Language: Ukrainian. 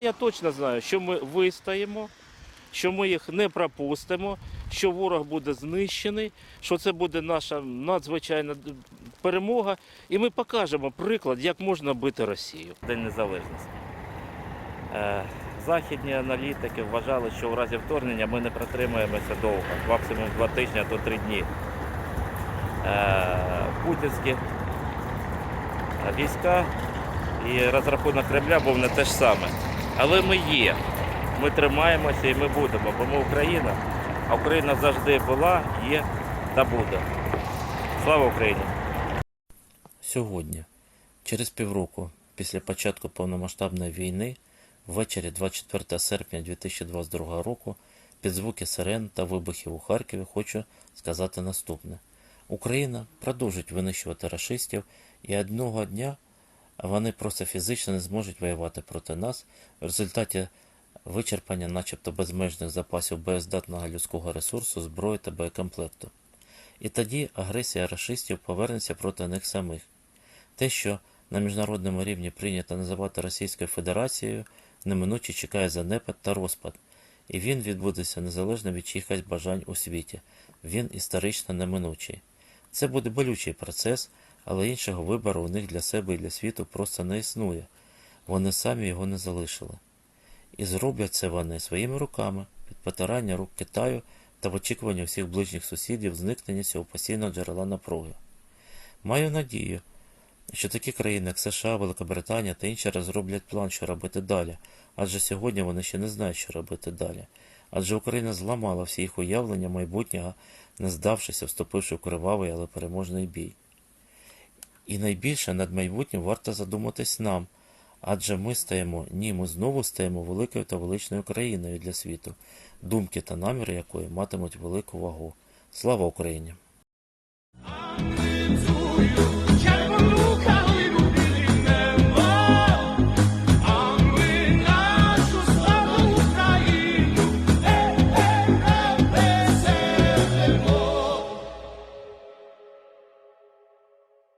Я точно знаю, що ми вистоїмо, що ми їх не пропустимо, що ворог буде знищений, що це буде наша надзвичайна перемога, і ми покажемо приклад, як можна бити Росію. День незалежності. Е, Західні аналітики вважали, що в разі вторгнення ми не протримаємося довго, максимум два тижні, а то три дні. Е, Путінські війська і розрахунок Кремля був не те ж саме. Але ми є. Ми тримаємося і ми будемо, бо ми Україна, а Україна завжди була, є та буде. Слава Україні! Сьогодні, через півроку після початку повномасштабної війни, ввечері 24 серпня 2022 року, під звуки сирен та вибухів у Харкові хочу сказати наступне: Україна продовжить винищувати рашистів, і одного дня вони просто фізично не зможуть воювати проти нас в результаті вичерпання, начебто безмежних запасів боєздатного людського ресурсу, зброї та боєкомплекту. І тоді агресія рашистів повернеться проти них самих. Те, що на міжнародному рівні прийнято називати Російською Федерацією, неминуче чекає занепад та розпад, і він відбудеться незалежно від чиїхось бажань у світі. Він історично неминучий. Це буде болючий процес, але іншого вибору у них для себе і для світу просто не існує. Вони самі його не залишили. І зроблять це вони своїми руками, під потирання рук Китаю та в очікуванні всіх ближніх сусідів зникнення цього постійного джерела напруги. Маю надію, що такі країни, як США, Великобританія та інші розроблять план, що робити далі, адже сьогодні вони ще не знають, що робити далі. Адже Україна зламала всі їх уявлення майбутнього, не здавшися, вступивши в кривавий, але переможний бій. І найбільше над майбутнім варто задуматись нам, адже ми стаємо, ні, ми знову стаємо великою та величною країною для світу, думки та наміри якої матимуть велику вагу. Слава Україні!